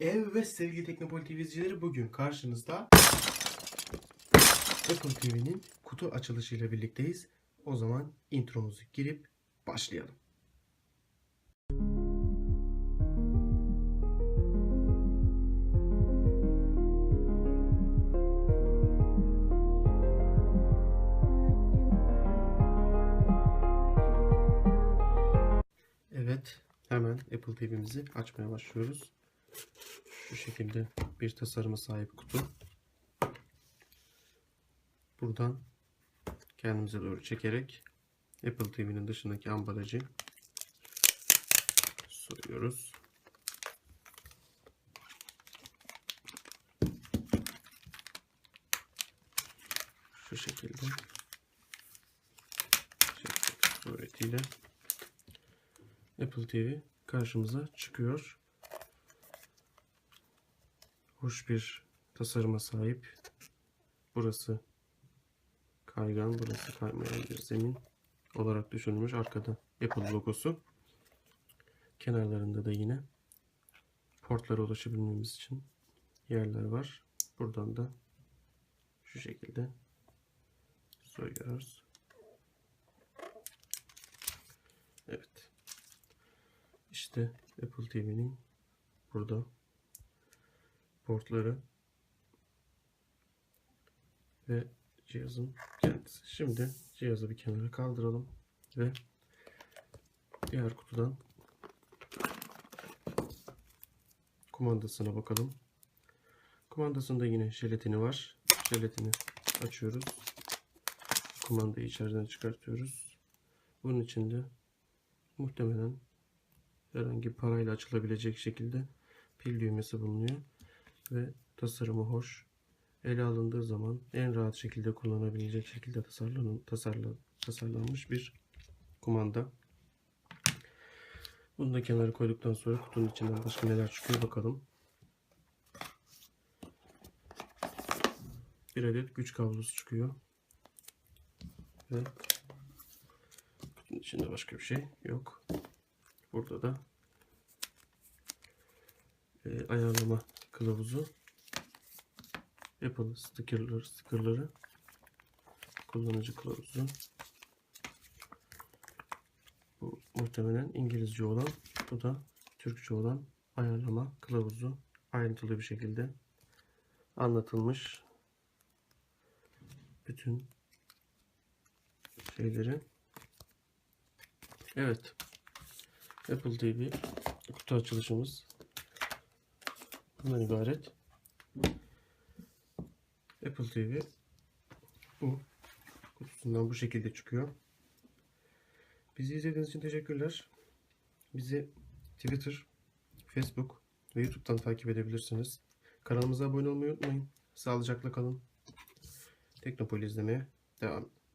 Evet sevgili Teknopol TV izleyicileri bugün karşınızda Apple TV'nin kutu açılışıyla birlikteyiz. O zaman intromuzu girip başlayalım. Evet, hemen Apple TV'mizi açmaya başlıyoruz. Şu şekilde bir tasarıma sahip kutu. Buradan kendimize doğru çekerek Apple TV'nin dışındaki ambalajı soyuyoruz. Şu şekilde çekmek suretiyle Apple TV karşımıza çıkıyor. Hoş bir tasarıma sahip. Burası kaygan, burası kaymayan bir zemin olarak düşünülmüş. Arkada Apple logosu. Kenarlarında da yine portlara ulaşabilmemiz için yerler var. Buradan da şu şekilde soyuyoruz. Evet. İşte Apple TV'nin burada portları ve cihazın kendisi. Şimdi cihazı bir kenara kaldıralım ve diğer kutudan kumandasına bakalım. Kumandasında yine jelatini var. Jelatini açıyoruz. Kumandayı içeriden çıkartıyoruz. Bunun içinde muhtemelen herhangi parayla açılabilecek şekilde pil düğmesi bulunuyor ve tasarımı hoş. Ele alındığı zaman en rahat şekilde kullanabilecek şekilde tasarlan, tasarla, tasarlanmış bir kumanda. Bunu da kenara koyduktan sonra kutunun içinden başka neler çıkıyor bakalım. Bir adet güç kablosu çıkıyor. Ve kutunun içinde başka bir şey yok. Burada da e, ayarlama kılavuzu. Apple stickerları, stickerları. Kullanıcı kılavuzu. Bu muhtemelen İngilizce olan bu da Türkçe olan ayarlama kılavuzu. Ayrıntılı bir şekilde anlatılmış bütün şeyleri. Evet. Apple TV kutu açılışımız bundan ibaret. Apple TV bu kutusundan bu şekilde çıkıyor. Bizi izlediğiniz için teşekkürler. Bizi Twitter, Facebook ve YouTube'dan takip edebilirsiniz. Kanalımıza abone olmayı unutmayın. Sağlıcakla kalın. Teknopoli izlemeye devam edin.